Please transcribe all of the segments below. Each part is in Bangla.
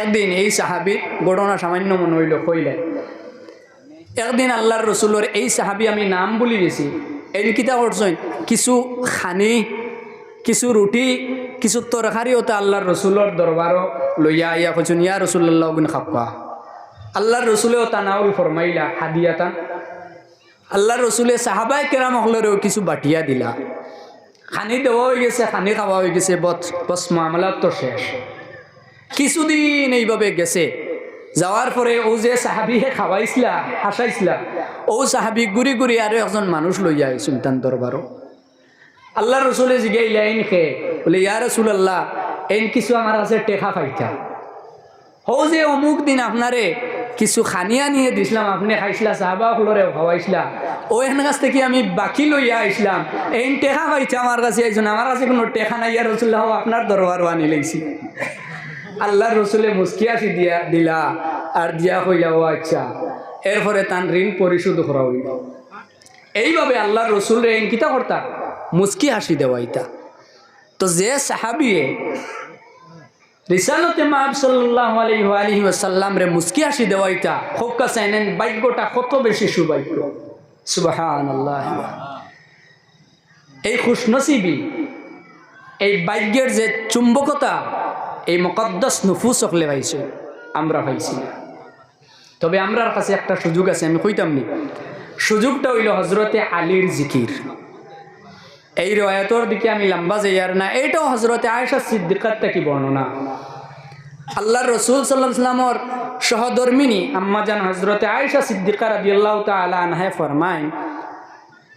একদিন এই সাহাবির ঘটনা সামান্য মনে হইল কইলে একদিন আল্লাহর রসুলোর এই সাহাবি আমি নাম বলি গেছি এই কিতা করছেন কিছু খানি, কিছু রুটি, কিছু তরকারি ওটা আল্লাহর রসুলোর দরবারও লইয়া আইয়া কইছেন, ইয়া রসুল্লাহ বিন খাপ্পা আল্লাহর রসুলেও তা নাউল ফরমাইলা হাদিয়াতা আল্লাহর রসুলে সাহাবাই কেরাম হলেও কিছু বাটিয়া দিলা। খানি দেওয়া হয়ে গেছে, খানি খাওয়া হয়ে গেছে বস মামলার তো শেষ। কিছুদিন এইভাবে গেছে। যাওয়ার পরে ও যে সাহাবিহে খাওয়াইছিলা, হাসাইছিলা, ও সাহাবি ঘুরি ঘুরি আরও একজন মানুষ লইয়া সুলতান দরবারও। আল্লাহ রসুলে জিগাইলা আইন খে, বলে, ইয়া রসুল আল্লাহ এন কিছু আমার কাছে টেকা পাইতা। হো যে অমুক দিন আপনারে কিছু খানিয়া নিয়ে দিছিলাম, আপনি খাইছিলা, সাহাবা হলরে খাওয়াইছিলা, ও এখান কাছ থেকে আমি বাকি লইয়া আইসলাম এই টেকা পাইছে আমার কাছে আইসুন আমার কাছে কোনো টেকা নাই, ইয়া রসুল্লাহ আপনার দরবারও আনি লাইছি। আল্লাহ রসুলে মুস্কি আসি দিয়া দিলা, আর দিয়া হইয়া ও আচ্ছা। এরপরে তান ঋণ পরিশোধ করা হইল। এইভাবে আল্লাহ রসুল রে কিতা করতা, মুস্কি হাসি দেওয়াইতা। তো যে সাহাবিয়ে রিসালতে মাহাব সাল্লাহ আলহি ওসাল্লাম রে মুস্কি হাসি দেওয়াইতা হোক্কা চাইনেন বাক্যটা কত বেশি সুভাগ্য। সুবাহান আল্লাহ এই খুশনসিবি, এই ভাগ্যের যে চুম্বকতা এই মকদ্দস নুফুস সকলে পাইছে, আমরা পাইছি। তবে আমরার কাছে একটা সুযোগ আছে, আমি কইতাম নি। সুযোগটা হইল হজরতে আলীর জিকির। এই রয়াতর দিকে আমি লম্বা যাইয়ার না, এইটাও হজরতে আয়েশা সিদ্দিকার থেকে বর্ণনা? আল্লাহ রসুল সাল্লাহ সাল্লামর সহধর্মিনী আম্মাজান হজরতে আয়েশা সিদ্দিকা রাদি আল্লাহ তালা আনহে ফরমায়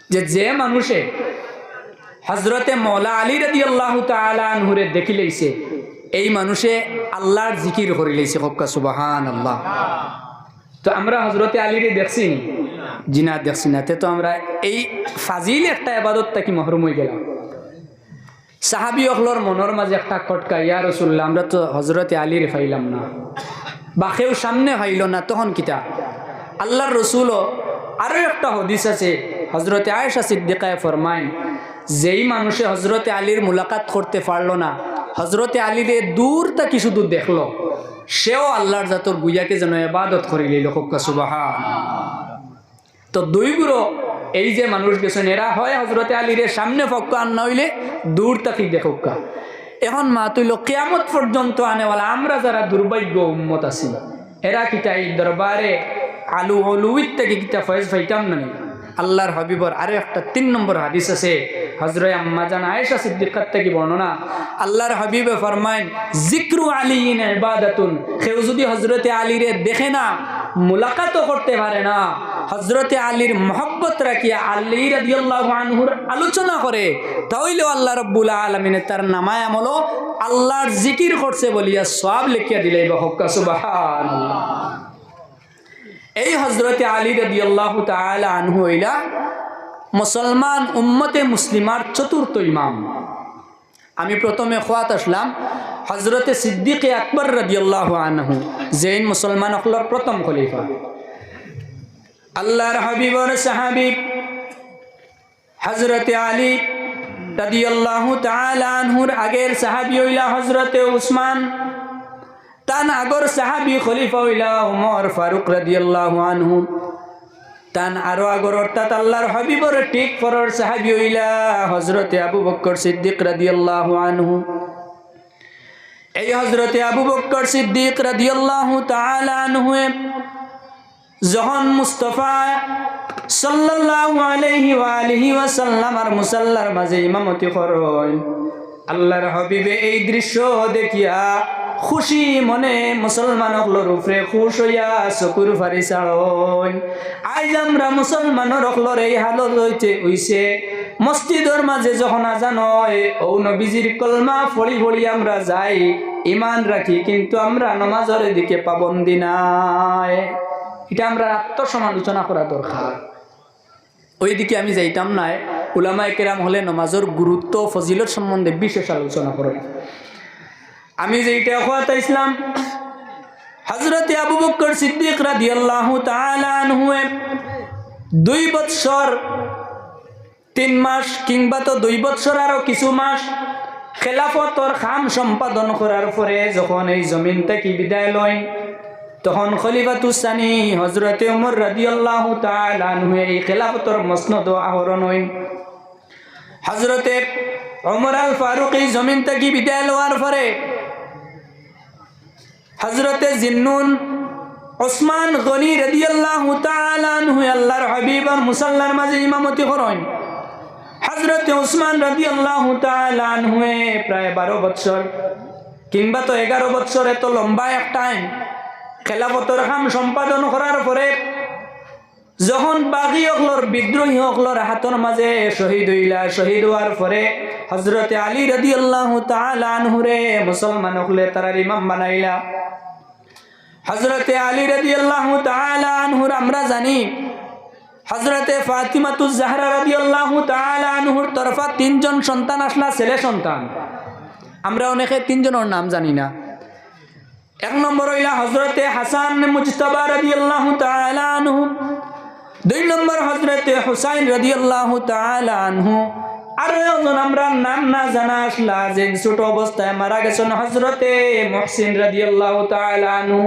যে যে মানুষে হজরতে মৌলা আলী রাদি আল্লাহ তালা আনহুরে দেখি লইছে এই মানুষে আল্লাহর জিকির করে লইছে হক্কা সুবাহান আল্লাহ তো আমরা হজরতে আলীরে দেখছি জিনা দেখছি না, তে আমরা এই ফাজিল একটা আবাদত থাকি মহরুম হয়ে গেলাম। সাহাবি অখলর মনের মাঝে একটা খটকা ইয়া রসুল্লাহ আমরা তো হজরতে আলীরে ফাইলাম না। বাকেও সামনে ফাইল না, তখন কিতা? আল্লাহর রসুলও আরও একটা হদিস আছে হজরতে আয়েশা সিদ্দিকায় ফরমাইন যেই মানুষে হজরতে আলীর মুলাকাত করতে পারল না হজরতে আলীরে দূর তাকি শুধু দেখল। সেও আল্লাহর জাতর গুইয়াকে যেন এবাদত করি লইল সুবাহা তো দুই গুরো এই যে মানুষ গেছেন এরা হয় হজরতে আলীরে সামনে ফক্কা আন না হইলে দূর তাকি দেখুকা এখন মা তুইল কেয়ামত পর্যন্ত আনেওয়ালা আমরা যারা দুর্ভাগ্য উম্মত আছি, এরা কিতা এই দরবারে আলু হলু থেকে কিতা ফয়েজ ফাইতাম না নি? আল্লাহর হাবিবর আরও একটা তিন নম্বর হাদিস আছে। হজরত আম্মাজান আয়েশা সিদ্দিকার থেকে বর্ণনা, আল্লাহর হাবিবে ফরমাইন জিক্রু আলীন ইবাদাতুন কেউ যদি হজরতে আলীরে দেখে না, মুলাকাতও করতে পারে না। হজরতে আলীর মহব্বত রাখিয়া আলী রাদিয়াল্লাহু আনহুর আলোচনা করে তাহলেও আল্লাহ রব্বুল আলমিনে তার নামায় আমলো আল্লাহর জিকির করছে বলিয়া সব লিখিয়া দিলে হক্কা সুবাহান এই হজরতে আলী রবি আল্লাহ আনহু হইলা মুসলমান উম্মতে মুসলিমার চতুর্থ ইমাম। আমি প্রথমে খোয়াত আসলাম হজরতে সিদ্দিকে আকবর রবি আল্লাহ আনহু জৈন মুসলমান অকলর প্রথম খলিফা। আল্লাহর হাবিবর সাহাবিব হজরতে আলী রবি আল্লাহ আনহুর আগের সাহাবি হইলা হজরতে উসমান। তান আগর সাহাবি খলিফা হইলা উমর ফারুক রাদিয়াল্লাহু আনহু। তান আরও আগর অর্থাৎ আল্লাহর হাবিবর ঠিক পরর সাহাবি হইলা হজরতে আবু বক্কর সিদ্দিক রাদিয়াল্লাহু আনহু। এই হজরতে আবু বক্কর সিদ্দিক রাদিয়াল্লাহু তাআলা আনহু যখন মুস্তফা সাল্লাল্লাহু আলাইহি ওয়া আলিহি ওয়াসাল্লাম আর মুসাল্লার মাঝে ইমামতি করেন, আল্লাহর হাবিবে এই দৃশ্য দেখিয়া খুশি মনে মুসলমান হকলোর উপরে খুশ হইয়া চকুর ফারি চাড়ন আইজ আমরা মুসলমানের হকলোর এই হালত হইতে হইছে মসজিদর মাঝে যখন আজান হয়, ও নবীজির কলমা ফড়ি ফড়ি আমরা যাই। ইমান রাখি, কিন্তু আমরা নমাজের দিকে পাবন্দি নাই। এটা আমরা আত্মসমালোচনা করা দরকার। ওইদিকে আমি যাইতাম নাই। উলামায় কেরাম হলে নমাজের গুরুত্ব ফজিলত সম্বন্ধে বিশেষ আলোচনা করেন। আমি যেইটা খোয়াত ইসলাম হজরত আবু বক্কর সিদ্দিক রাদিয়াল্লাহু তাআলা আনহু দুই বৎসর, তিন মাস কিংবা তো দুই বৎসর আরও কিছু মাস খেলাফতর খাম সম্পাদন করার পরে যখন এই জমিন থেকে বিদায় লয়, তখন খলিফাতুসানি হজরতে উমর রাদিয়াল্লাহু তাআলা আনহু এই খেলাফতর মসনদ আহরণ হইন। হজরতে ওমর আল ফারুক এই জমিন থেকে বিদায় লওয়ার পরে হজরতে জিন্নুন ওসমান গনি রদিয়াল্লাহ তাআলা আনহু, আল্লাহর হাবিব আর মুসাল্লার মাঝে ইমামতি করেন। হজরতে ওসমান রদি আল্লাহ আনহু প্রায় বারো বছর কিংবা তো এগারো বছর এত লম্বা এক টাইম খেলাপতর খাম সম্পাদন করার পরে যখন বাগি অকলর বিদ্রোহী অকলর হাতর মাঝে শহীদ হইলা, শহীদ হওয়ার পরে হজরতে আলী রদি আল্লাহ আনহুরে মুসলমান হকলে তারার ইমাম বানাইলা। হজরতে আলী রদি আল্লাহ আনহুর আমরা জানি, হজরতে ফাতিমাতুজ জাহরা রদি আল্লাহ আনহুর তরফা তিনজন সন্তান আসলা, ছেলে সন্তান। আমরা অনেকে তিনজনের নাম জানি না। এক নম্বর হইলা হজরতে হাসান মুজতবা রদি আল্লাহ আনহু। দুই নম্বর হজরতে হুসাইন রদি আল্লাহ আনহু। আরও একজন আমরা নাম না জানা আসলা যে ছোট অবস্থায় মারা গেছেন হজরতে মহসিন রদি আল্লাহ আনহু।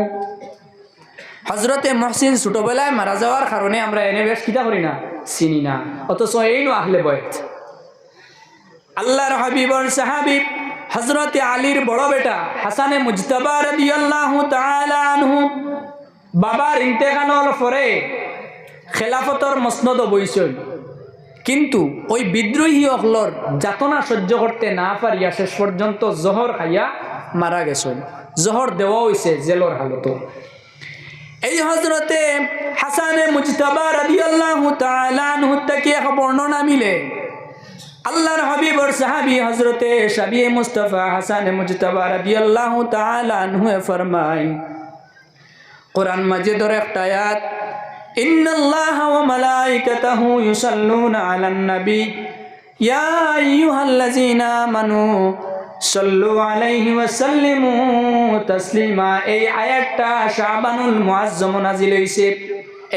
হজরতে মহসিন ছোটবেলায় মারা যাওয়ার কারণে আমরা এনে বেশ কিতা করি না, চিনি না, অথচ এই নো আহলে বয়ত। আল্লাহর হাবিবর সাহাবিব হজরতে আলীর বড় বেটা হাসানে মুজতবা রাদিয়াল্লাহু তাআলা আনহু। বাবার ইন্তেকানোর পরে খেলাফতর মসনদ বইছিল কিন্তু ওই বিদ্রোহী অকলর যাতনা সহ্য করতে না পারিয়া শেষ পর্যন্ত জহর খাইয়া মারা গেছেন জহর দেওয়া হয়েছে জেলর হালত। এই হজরতে হাসানে মুজতবা তাআলা আনহু থেকে বর্ণনা মিলে আল্লাহর হাবিবর সাহাবি হজরতে শাবি মুস্তফা হাসান মুজতবা রাদিয়াল্লাহু তাআলা আনহু ফরমায়, কোরআন মাজিদের একটা আয়াত ইন্নাল্লাহা ওয়া মালাইকাতাহু ইউসাল্লুনা আলান নবী। ইয়া আইয়ুহাল্লাযীনা আমানু সল্লু আলাইহি ওয়া সাল্লিমু তাসলিমা। এই আয়াতটা শাবানুল মুআজ্জম নাজিল হইছে।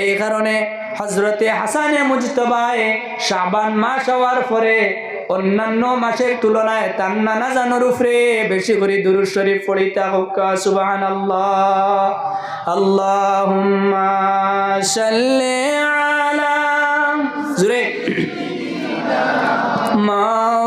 এই কারণে হজরতে হাসানে মুজতবায় শাবান মাস হওয়ার পরে অন্যান্য মাসের তুলনায় তার নানা জানোর উপরে বেশি করে দুরুদ শরীফ পড়িতা হোক সুবাহান আল্লাহ আল্লাহুম্মা সাল্লি আলা জুরে মাওলানা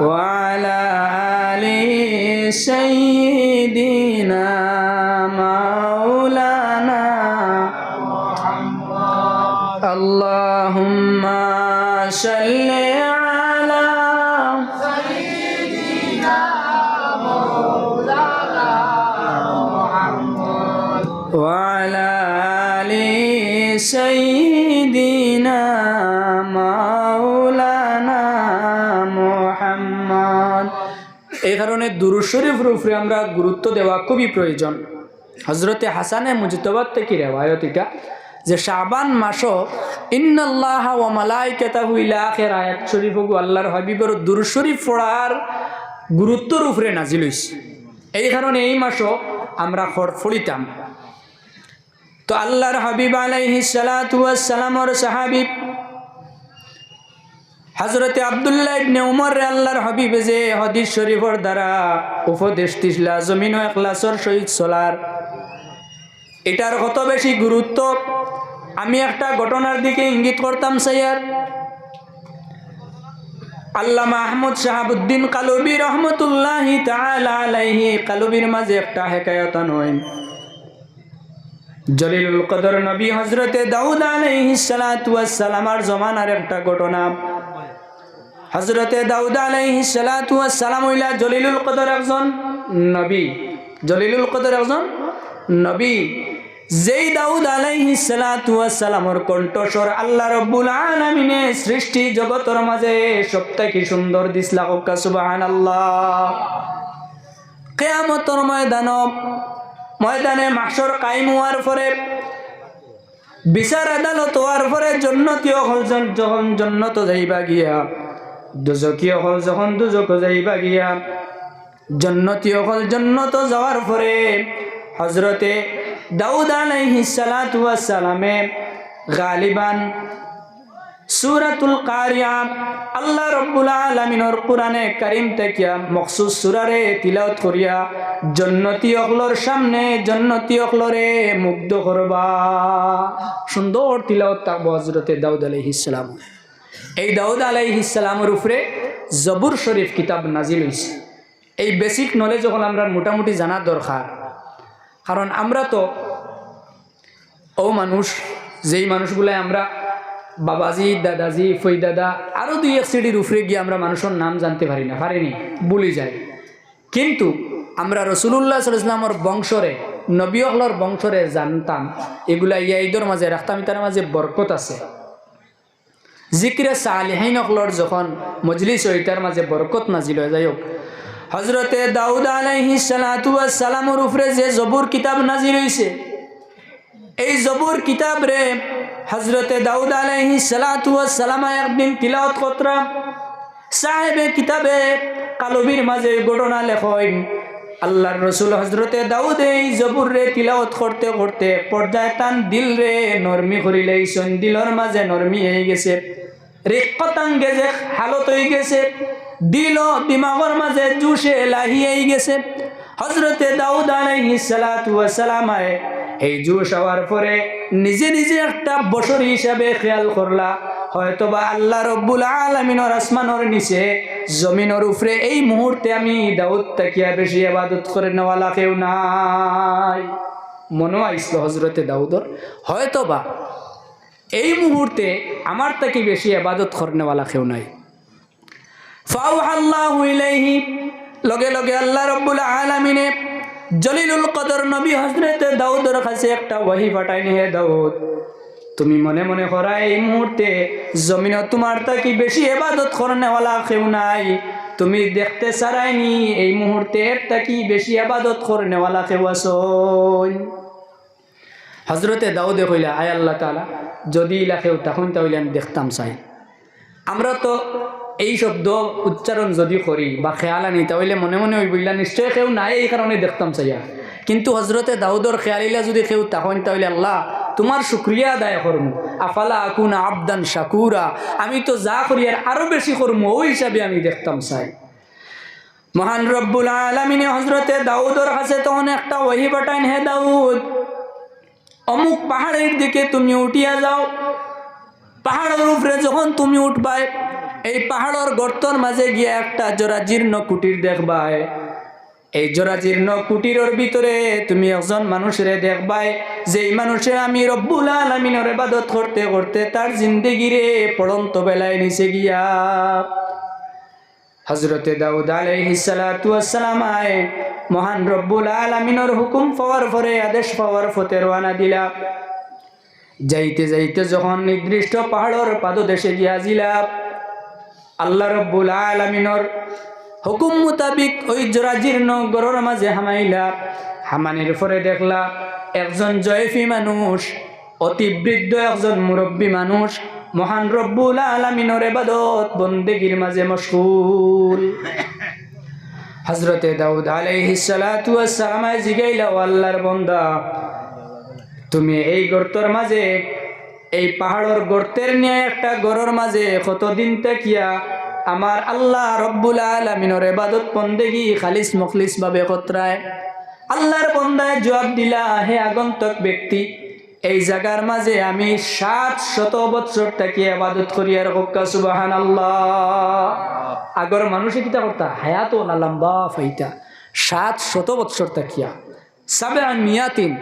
وعلى آل سيدنا শরীফের উপরে আমরা গুরুত্ব দেওয়া খুবই প্রয়োজন। হজরতে হাসানে মুজতবাদ থেকে রেওয়ায়তিকা যে শাবান মাস ইন্নাল্লাহ ওয়া মালাইকাতাহু ইলা আখির আয়াত শরীফ গো আল্লাহর হাবিবের দুরুদ শরীফ পড়ার গুরুত্বর উপরে নাজিল হইছে। এই কারণে এই মাসও আমরা ফড়িতাম তো আল্লাহর হাবিব আলাইহি সালাতামর সাহাবিব হজরতে আবদুল্লাহ ইবনে উমর আল্লাহর হাবিব যে হদিস শরীফর দ্বারা উপদেশ দিছিলা, জমিন ও এখলাসর সহিত চলার। এটার কত বেশি গুরুত্ব? আমি একটা ঘটনার দিকে ইঙ্গিত করতাম সাইয়ার আল্লামা আহমদ শাহাবুদ্দিন কালুবি রহমতুল্লাহি আলাইহি, কালুবির মাঝে একটা হেকায়তা নয় জলিলুল কদর নবী হজরতে দাউদ আলাইহিস সালাতু ওয়াস সালামার জমানার একটা ঘটনা। হজরতে দাউদ আলাইহিস সালাতু ওয়াস সালাম হইলা জলিলুল কদর একজন নবী। জলিলুল কদর একজন নবী। যেই দাউদ আলাইহিস সালাতু ওয়াস সালামর কণ্ঠস্বর আল্লাহ রব্বুল আলামিনে সৃষ্টি জগতের মাঝে সবথেকে সুন্দর দিসলা সুবহানাল্লাহ। কিয়ামতের ময়দানব ময়দানে মাসর কাইম হওয়ার পরে, বিচার আদালত হওয়ার পরে জন্নতীয় হল জন- জন্নত যাইবা গিয়া। দুজকীয় হল যখন দুজক যাইবা গিয়া জন্নতীয় হল জন্নত যাওয়ার পরে হজরতে দাউদ আলাইহিস সালাতু ওয়াস সালামে গালিবান সুরাতুল কারিয়া, আল্লাহ রব্বুল আলামিনের কোরআনে কারিম তাকিয়া মখসুস সুরারে তিলাওয়াত করিয়া জন্নতি অকলর সামনে জন্নতি অকলরে মুগ্ধ করবা। সুন্দর তিলাওয়াত থাকব হজরতে দাউদ আলাইহিস সালাম। এই দাউদ আলাইহিস সালামের উপরে জবুর শরীফ কিতাব নাজিল হইছে। এই বেসিক নলেজ যখন আমরা মোটামুটি জানা দরকার, কারণ আমরা তো ও মানুষ, যেই মানুষগুলাই আমরা বাবাজি, দাদাজি, ফই দাদা আরও দুই এক সিডির উপরে গিয়ে আমরা মানুষের নাম জানতে পারি না, পারিনি, ভুলি যাই। কিন্তু আমরা রসুল্লাহ সাল্লামের বংশরে, নবী অকলর বংশরে জানতাম, এগুলা ইয়াইদর মাঝে, রাখতাম মাঝে বরকত আছে। জিকিরে সালিহাইন অকলর যখন মজলিস তার মাঝে বরকত নাজিল হয়ে। যাই হোক হজরতে দাউদ আলাইহি সালাতু সালামর উপরে যে জবুর কিতাব নাজিল হইছে এই জবুর কিতাব রে হজরতে দাউদ আলাইহি সালাতু সালামা একদিন তিলাওয়াত কতরা সাহেবে কিতাবে কালবির মাঝে ঘটনা লেখেন আল্লাহর রসুল হজরতে দাউদ এই জবুর রে তিলাওয়াত করতে করতে পর্দায় টান দিল রে নরমি করিলেইছন দিলর মাঝে নরমি হয়ে গেছে। রেকতাঙ্গে যে হালত হয়ে গেছে, দিল দিমাগর মাঝে জুসে লাহি হয়ে গেছে। হজরতে দাউদ আলাইহিস সালাতু ওয়াস সালামায় এই জুস হওয়ার পরে নিজে নিজে একটা বছর হিসাবে খেয়াল করলা। হয়তোবা আল্লাহ রব্বুল আলমিনর আসমানর নিচে, জমিনের উপরে এই মুহূর্তে আমি দাউদ তাকিয়া বেশি আবাদত করে নেওয়ালা কেউ নাই। মনে আইসল হজরতে দাউদর, হয়তোবা এই মুহূর্তে আমার তাকে বেশি আবাদত করনেওয়ালা কেউ নাই। লগে লগে একটা ওয়াহি পাঠাইনি হে দাউদ তুমি মনে মনে করা এই মুহূর্তে জমিন তোমার তাকি বেশি এবাদত করনেওয়ালা কেউ নাই। তুমি দেখতে চারাইনি এই মুহূর্তে এর তাকি বেশি আবাদত করনেওয়ালা কেউ আসন হজরতে দাউদে কইলা, আয় আল্লাহ তালা যদি ইলা কেউ তখন তাহলে আমি দেখতাম চাই। আমরা তো এই শব্দ উচ্চারণ যদি করি বা খেয়াল আনি, তাহলে মনে মনে ওই বললা নিশ্চয় কেউ নাই এই কারণে দেখতাম চাইয়া। কিন্তু হজরতে দাউদর খেয়ালিলা যদি কেউ তখন তাহলে আল্লাহ তোমার শুক্রিয়া আদায় করমু। আফালা আকুন আবদান শাকুরা। আমি তো যা করি আর আরও বেশি করমু ওই হিসাবে আমি দেখতাম চাই। মহান রব্বুল আলমিনে হজরতে দাউদর কাছে তখন একটা ওহি বাটাইন হে দাউদ, অমুক পাহাড়ের দিকে তুমি উঠিয়া যাও। পাহাড়ের উপরে যখন তুমি উঠবাই, এই পাহাড়ের গর্তর মাঝে গিয়ে একটা জোড়া জীর্ণ কুটির দেখবাই। এই জোড়া জীর্ণ কুটিরের ভিতরে তুমি একজন মানুষের দেখবাই, যেই মানুষে আমি রব্বুল আলমিনের ইবাদত করতে করতে তার জিন্দেগিরে পড়ন্ত বেলায় নিচে গিয়া। হজরতে দাউদ আলাইহিসালাম আয়, মহান রব্বুল আলমিনের হুকুম পাওয়ার পরে, আদেশ পাওয়ার ফতে রওনা দিলা। যাইতে যাইতে যখন নির্দিষ্ট পাহাড়ের পাদদেশে গিয়া জিলা আল্লাহ রব্বুল আলমিনর হুকুম মোতাবিক ওই জোরাজীর্ণ গরর মাঝে হামাইলা। হামানির পরে দেখলা একজন জয়ফি মানুষ, অতি বৃদ্ধ একজন মুরব্বী মানুষ, মহান রব্বুল আলমিনর এবাদত বন্দেগীর মাঝে মশগুল। হজরতে দাউদ আলাইহিসালাম জিগাইলা আল্লাহর বন্দা, তুমি এই গর্তর মাঝে, এই পাহাড়ের গর্তের নিয়ে একটা গরর মাঝে কতদিন তেকিয়া আমার আল্লাহ রব্বুল আলমিনর এবাদত বন্দেগি খালিস মখলিস ভাবে কতরায়। আল্লাহর বন্দায় জবাব দিলা, হে আগন্তক ব্যক্তি, এই জায়গার মাঝে আমি সাত শত বৎসর থাকি আবাদত করি, আর হক্কা সুবাহান আল্লাহ আগর মানুষে কিতা করতা? হায়াত না লম্বা ফাইতা। সাত শত বৎসর তাকিয়া। সাবে মিয়াতিন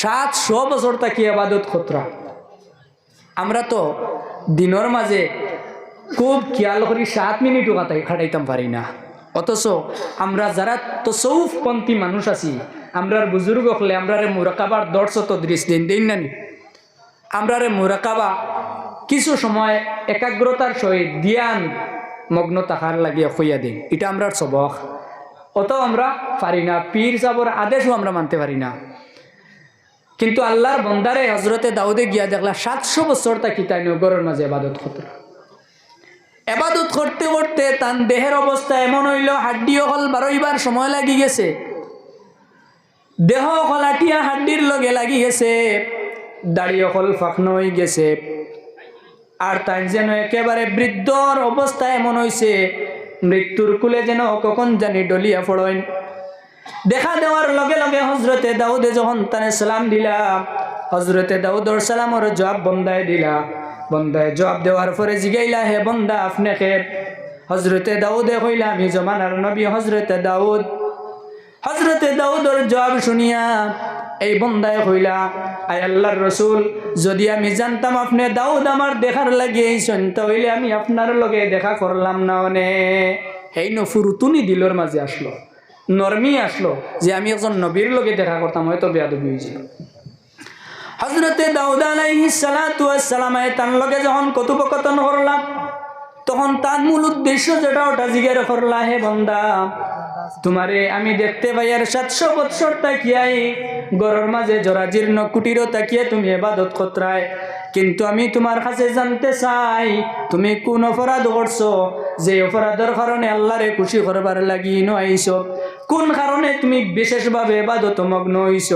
সাত শ বছর তাকিয়া আবাদত খতরা আমরা তো দিনের মাঝে খুব খেয়াল করি সাত মিনিটও কাটাই খাটাইতাম পারি না। অথচ আমরা যারা তো সৌফপন্থী মানুষ আছি, আমরার বুজুর্গ হলে আমরারে মুরাকাবার দর্শ তো দৃশ দিন দিন নানি আমরারে মুরাকাবা কিছু সময় একাগ্রতার সহিত ধ্যান, মগ্ন তাহার লাগিয়ে হইয়া দিন। এটা আমরার সবক অত আমরা পারি না, পীর সাবর আদেশও আমরা মানতে পারি না। কিন্তু আল্লাহর বন্দারে হজরতে দাউদে গিয়া দেখলা সাতশো বছর তাকি তাই নগরের মাঝে আবাদত করতে এবাদত করতে করতে তার দেহের অবস্থা এমন হইল, হাড্ডি অকল বারোইবার সময় লাগি গেছে। দেহ অকল আটিয়া হাড্ডির লগে লাগি গেছে, দাড়ি অকল ফাঁকনো হয়ে গেছে। আর তাই যেন একেবারে বৃদ্ধর অবস্থা এমন হইছে, মৃত্যুর কুলে যেন কখন জানি ডলিয়া ফড়ইন। দেখা দেওয়ার লগে লগে হজরতে দাউদে যখন তানে সালাম দিলা হজরতে দাউদর সালামর জবাব বন্দায় দিলা। বন্দায় জবাব দেওয়ার পরে জিগাইলা, হে বন্দা, আপনাকে হজরতে দাউদে কইলা আমি জমানার নবী হজরতে দাউদ। হজরতে দাউদর জবাব শুনিয়া এই বন্দায় কইলা আই আল্লাহর রসুল, যদি আমি জানতাম আপনি দাউদ আমার দেখার লাগে এইছেন হইলে আমি আপনার লগে দেখা করলাম না অনে এই নফুরুতুনি দিলর মাঝে আসলো, নরমি আসলো যে আমি একজন নবীর লগে দেখা করতাম, হয়তো বেয়াদবি হয়েছিল হজরতে দাউদ আলাইহি সালাতু ওয়াস সালাম তার লগে যখন কথোপকথন করলাম, তখন তার মূল উদ্দেশ্য যেটা, ওটা জিগের করলা, হে বন্দা, তোমারে আমি দেখতে পাই আর সাতশো বৎসর তাকিয়াই গরর মাঝে জরা জীর্ণ কুটিরও তাকিয়ে তুমি এবাদত কতরায়? কিন্তু আমি তোমার কাছে জানতে চাই, তুমি কোন অপরাধ করছ? যে অপরাধের কারণে আল্লাহরে খুশি করবার লাগি নইছ। কোন কারণে তুমি বিশেষভাবে এবাদত মগ্ন হইছ?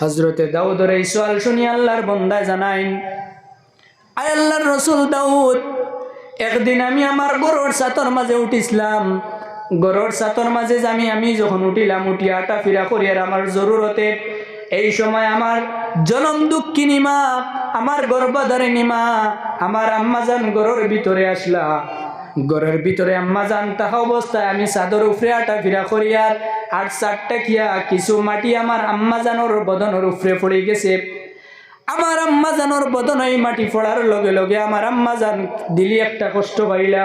হজরতে দাউদর এই সোয়াল শুনি আল্লাহর বন্দায় জানাইন, আয় আল্লাহর রসুল দাউদ, একদিন আমি আমার গরুর সাতর মাঝে উঠিছিলাম। গরুর সাতর মাঝে আমি আমি যখন উঠিলাম উঠি আটা ফিরা করি আর আমার জরুরতে এই সময় আমার জনম দুঃখিনী মা আমার গর্ভধারিণী মা আমার আম্মাজান গরুর ভিতরে আসলা। গরের ভিতরে আম্মা জান তাহা অবস্থায় আমি চাদর উফরে আটা ফিরা করিয়ার আর চারটা কিয়া কিছু মাটি আমার আম্মা জানোর বদনের উফরে পড়ে গেছে। আমার আম্মা জানোর বদন এই মাটি পড়ার লগে লগে আমার আম্মা জান দিলি একটা কষ্ট পাইলা,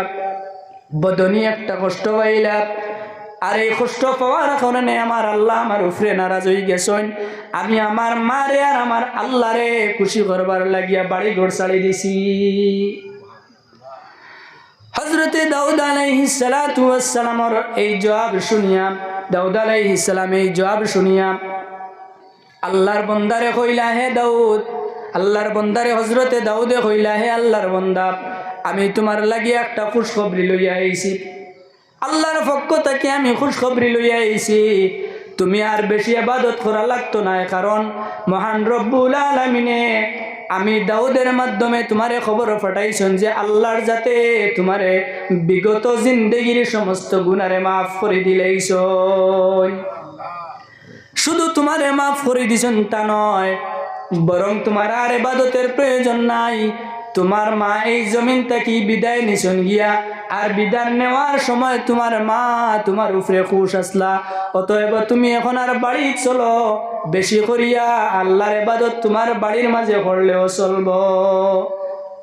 বদনি একটা কষ্ট পাইলা। আর এই কষ্ট পাওয়ার কারণে আমার আল্লাহ আমার উফরে নারাজ হয়ে গেছেন। আমি আমার মারে আর আমার আল্লাহরে খুশি করবার লাগিয়া বাড়ি ঘর ছাড়ি দিছি। হজরতে দাউদ আলাইহিস সালাতু ওয়াস সালামর এই জবাব শুনিয়া, দাউদ আলাইহিস সালাম এই জবাব শুনিয়া, আল্লাহর বন্দারে কইলা, হে দাউদ, আল্লাহর বন্দারে হজরতে দাউদে কইলা, হে আল্লাহর বন্দা, আমি তোমার লাগিয়া একটা খুশখবরি লইয়া আইছি। আল্লাহর পক্ষ থেকে আমি খুশখবরি লইয়া আইছি। তুমি আর বেশি আবাদত করা লাগতো না কারণ মহান রব্বুল আলমিনে আমি দাউদের মাধ্যমে তোমারে খবর পাঠাইছেন যে আল্লাহর যাতে তোমারে বিগত জিন্দগির সমস্ত গুণারে মাফ করে দিলেইছ শুধু তোমারে মাফ করে দিছেন তা নয়, বরং তোমার আর এবাদতের প্রয়োজন নাই। তোমার মা এই জমিন থেকে বিদায় নিছন গিয়া, আর বিদায় নেওয়ার সময় তোমার মা তোমার উপরে খুশ আসলা। অতএব তুমি এখন আর বাড়ি চলো, বেশি করিয়া আল্লাহর এবাদত তোমার বাড়ির মাঝে করলেও চলব।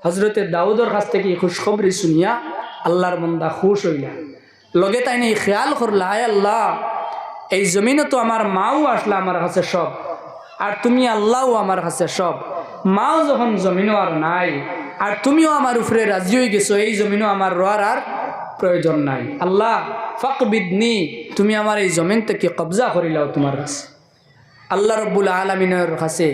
হজরতে দাউদর কাছ থেকে খুশখবরি শুনিয়া আল্লাহর মন্দা খুশ হইয়া লগে তাই নেই খেয়াল করলা, আয় আল্লাহ, এই জমিনে তো আমার মাও আসলা আমার কাছে সব, আর তুমি আল্লাহও আমার কাছে সব। মাও যখন জমিনও আর নাই, আর তুমিও আমার উপরে রাজি হয়ে গেছো, এই জমিনও আমার রোয়ার আর প্রয়োজন নাই। আল্লাহ ফক বিদনি তুমি আমার এই জমিন থেকে কবজা করিলাও তোমার কাছে। আল্লাহ রব্বুল আলমিনের কাছে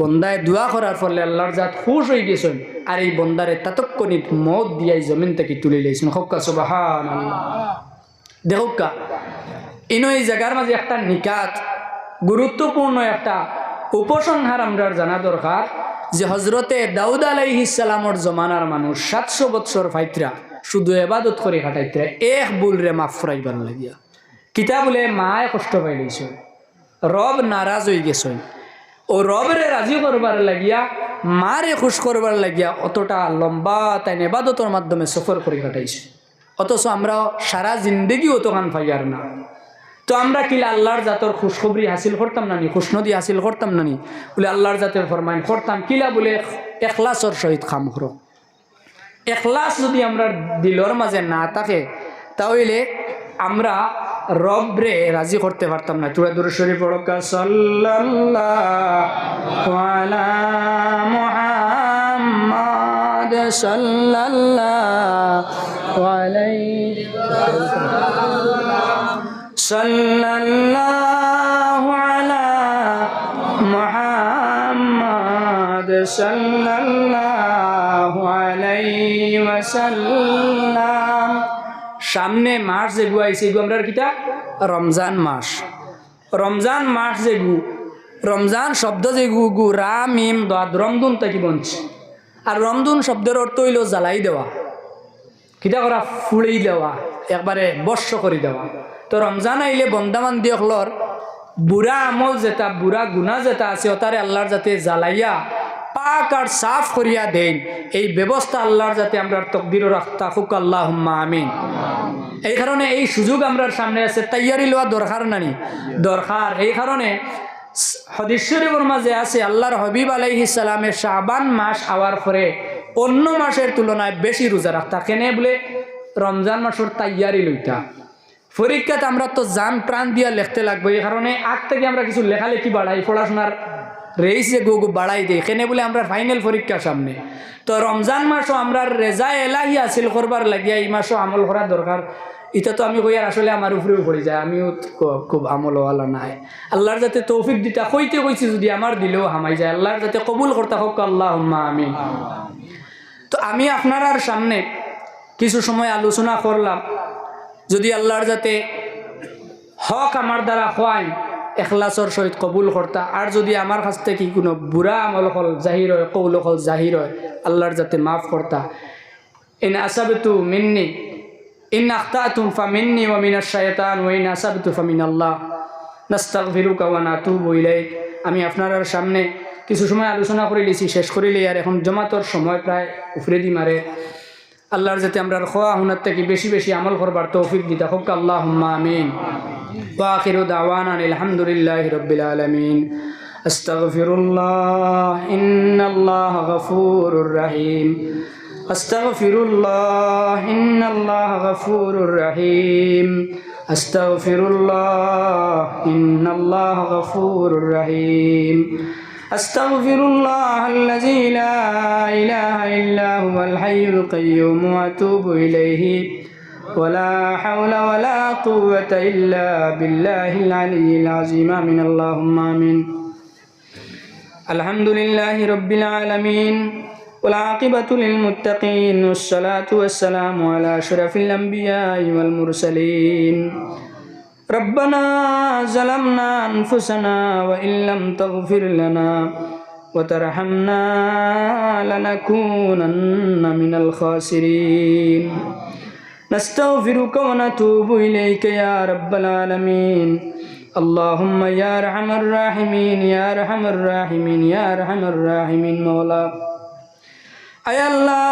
বন্দায় দোয়া করার ফলে আল্লাহর জাত খুশ হয়ে গেছেন, আর এই বন্দারে তাতক্ষণিক মত দিয়ে এই জমিন থেকে তুলে লাইছেন হক্কা সুবাহান আল্লাহ দেখুকা ইনো এই জায়গার মাঝে একটা নিকাত, গুরুত্বপূর্ণ একটা উপসংহার আমরা জানা দরকার। যে হজরতে দাউদ আলাইহিসালামর জমানার মানুষ সাতশো বৎসর ফাইতরা শুধু এবাদত করে কাটাইতরা এক বুল রে মাফ ফুরাইবার লাগিয়া। কিতা বলে মায় কষ্ট পাই লইছ। রব নারাজ হয়ে গেছ ও রবরে রাজি করবার লাগিয়া, মারে খুশ করবার লাগিয়া অতটা লম্বা তাই এবাদতর মাধ্যমে সফর করে কাটাইছে অথচ আমরা সারা জিন্দগি অতখান ফাইয়ার না। তো আমরা কিলা আল্লাহর জাতর খুশখবরি হাসিল করতাম নানি, খুশনদি হাসিল করতাম নানি। বলে আল্লাহর জাতের ফরমাইন করতাম, কিলা বলে এখলাসর সহিত খাম করো। এখলাস যদি আমরা দিলর মাঝে না থাকে, তাহলে আমরা রবরে রাজি করতে পারতাম না। চূড়া দূর শরীফ পড়কা সাল্লাল্লাহু আলাইহি صلى الله على محمد সাল্লাল্লাহু আলাইহি ওয়াসাল্লাম সামনে মাস যেগু আইছে এগু আমরা কিটা রমজান মাস রমজান মাস যেগু রমজান শব্দ যেগু গু রাম ইম দাদ রমদুন তাকি বনছে আর রমদুন শব্দের অর্থ হইল জ্বালাই দেওয়া কিতা করা ফুড়েই দেওয়া একবারে বর্ষ করে দেওয়া তো রমজান আইলে বন্দামান দিয়কলর বুড়া আমল যেটা বুড়া গুণা যেটা আছে ওতারে আল্লাহর যাতে জ্বালাইয়া, পাক আর সাফ করিয়া দেন এই ব্যবস্থা আল্লাহর যাতে আমরা তকদিরও রাখতা ফুক আল্লাহ আমিন। এই কারণে এই সুযোগ আমরার সামনে আছে তৈয়ারি লওয়া দরকার নানি। দরকার এই কারণে হদিশ্বরীর মাঝে আছে আল্লাহর হবিব আলাইহিস সালামের শাবান মাস আওয়ার পরে অন্য মাসের তুলনায় বেশি রোজা রাখতা কেনে বলে? রমজান মাসের তাইয়ারি লইতা পরীক্ষাত আমরা তো জান প্রাণ দিয়া লিখতে লাগবে, এই কারণে আগ থেকে আমরা কিছু লেখালেখি বাড়াই, পড়াশোনার রেইস যে গো বাড়াই দেয় এখানে বলে আমরা ফাইনাল পরীক্ষা সামনে। তো রমজান মাসও আমরা রেজা এলাহি হাসিল করবার লাগিয়া এই মাসও আমল করা দরকার। এটা তো আমি কই আর আসলে আমার উপরেও পড়ে যায়, আমিও খুব আমলওয়ালা নাই। আল্লাহর যাতে তৌফিক দিতা, কইতে কইছি যদি আমার দিলেও হামাই যায়, আল্লাহর যাতে কবুল করতে হোক আল্লাহ আমি তো আমি আপনার সামনে কিছু সময় আলোচনা করলাম। যদি আল্লাহর যাতে হক আমার দ্বারা হয়, এখলাসর সহিত কবুল কর্তা। আর যদি আমার কাছ থেকে কোনো বুড়া আমল হল, জাহির হয়, কৌল হল, জাহির হয়, আল্লাহর যাতে মাফ কর্তা। ইন আসাবতু মিন্নি, ইন আখতাতুম ফামিন্নি ওয়া মিনাশ শাইতান ওয়া ইন আসাবতু ফামিন আল্লাহ নাস্তাগফিরুকা ওয়া নাতুবু বইলাই আমি আপনার সামনে কিছু সময় আলোচনা করে লিছি শেষ করিলে আর এখন জমাতর সময় প্রায় উফরে দি মারে। আল্লাহর যাতে আমরা খোয়া হুনার থেকে বেশি বেশি আমল করবার তৌফিক দিতা হোক আল্লাহ আমিন واخر دعوانا أن الحمد لله رب العالمين استغفر الله ان الله غفور رحيم استغفر الله ان الله غفور رحيم استغفر الله ان الله غفور رحيم استغفر الله الذي لا اله الا هو الحي القيوم واتوب اليه ولا حول ولا قوة إلا بالله العلي العظيم آمين اللهم آمين الحمد لله رب العالمين والعاقبة للمتقين والصلاة والسلام على أشرف الأنبياء والمرسلين ربنا ظلمنا أنفسنا وإن لم تغفر لنا وترحمنا لنكونن من الخاسرين نستغفرك ونتوب إليك يا رب العالمين اللهم يا أرحم الراحمين يا أرحم الراحمين يا أرحم الراحمين مولا আয় আল্লাহ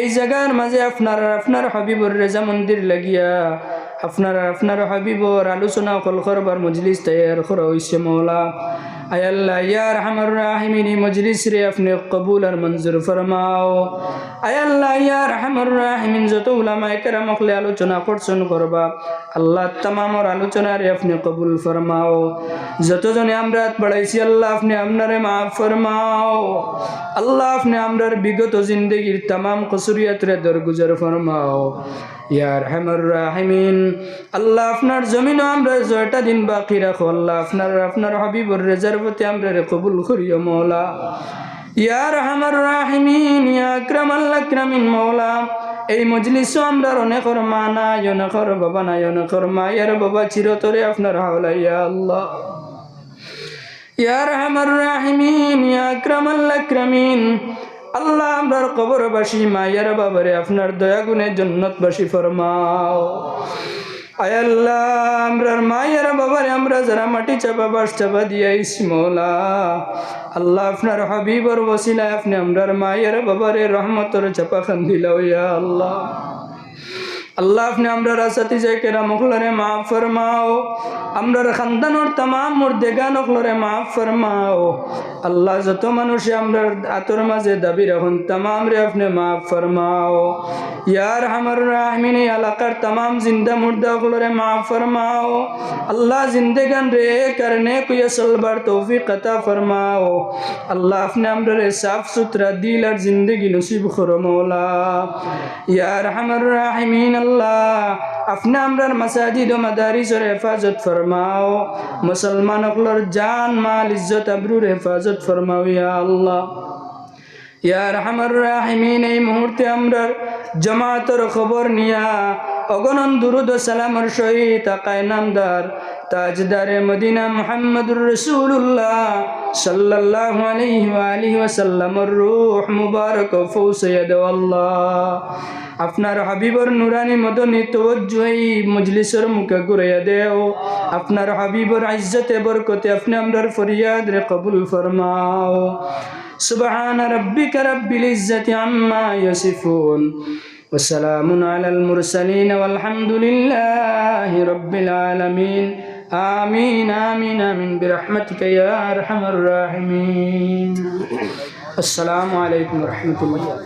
এই জায়গার মাঝে আপনার আর আপনার হবিবর রেজা মন্দির লাগিয়া আপনার আপনার হাবিবর আলোচনা কল করবার মজলিস তৈয়ার করা হয়েছে মৌলা আয় আল্লাহ ইয়ার হামার রাহিমিন মজলিস রে আপনি কবুল আর মঞ্জুর ফরমাও। আয় আল্লাহ ইয়ার হামার রাহিমিন, যত উলামায়ে কেরামকলে আলোচনা করছেন করবা। আল্লাহ তামামর আলোচনা রে আপনি কবুল ফরমাও। যতজনে আমরা বাড়াইছি, আল্লাহ আপনি আপনারে মাফ ফরমাও। আল্লাহ আপনি আমরার বিগত জিন্দগির তামাম কসুরিয়াতরে দরগুজর ফরমাও। ইয়ার আল্লাহ দিন বাকি রাখো। আল্লাহ কবুল ইয়া আল্লাহ আকরামিন মৌলা এই মজলিসও আমরা অনেকর মা নাই অনেকর বাবা নাই অনেকর মায়ের বাবা চিরতরে আপনার হাওলা আল্লাহ। ইয়া রহমান আল্লাহ মায়ের বাবারে আপনার দয়া গুণে জন্নতবাসী ফরমাও। আয় আল্লাহ আমরার মায়ের, বাবারে, আমরা যারা মাটি চাপা চাপা দিয়াইস মৌলা। আল্লাহ আপনার হাবিবর বসিলায় আপনি আমরার মায়ের, বাবারে, রহমতর চাপা খান দিলাও ইয়া আল্লাহ। আল্লাহ আপনি আমরা রাসাতি যাই কেরা মুখলরে মাফ ফরমাও। আমরার খানদানোর তামাম মুর্দেগা নখলরে মাফ ফরমাও। আল্লাহ যত মানুষে আমরার আতর মাঝে দাবি রাখুন তামাম রে আপনি মাফ ফরমাও। ইয়ার হামার রাহমিন এলাকার তামাম জিন্দা মুর্দা ওগুলোরে মাফ ফরমাও। আল্লাহ জিন্দেগান রে করনে কুয়া সলবার তৌফিক আতা ফরমাও। আল্লাহ আপনি আমরা রে সাফ সুতরা দিল আর জিন্দগি নসিব করো মৌলা ইয়ার হামার রাহিমিন আল্লাহ, আপনি আমরার মাসাজিদ ও মাদারিসের হেফাজত ফরমাও। মুসলমান অকলর জান, মাল, ইজ্জত, আবরুর হেফাজত ফরমাও ইয়া আল্লাহ। ইয়া রহমার রাহিমিন, এই মুহূর্তে আমরা জমাতর খবর নিয়া অগণন দুরুদ সালামর সহিত নামদার তাজদারে মদিনা মুহাম্মদুর রসুল্লাহ সাল্লাল্লাহু আলাইহি মুবারক আল্লাহ। আপনার হাবিবর নুরানি মদনী তওজ্জু এই মজলিসের মুখে ঘুরাইয়া দেও আপনার হাবিবর ইজ্জতে বরকতে আপনি আমরার ফরিয়াদ রে কবুল ফরমাও سبحان ربك رب العزة عما يصفون وسلام على المرسلين والحمد لله رب العالمين آمين آمين آمين برحمتك يا أرحم الراحمين السلام عليكم ورحمة الله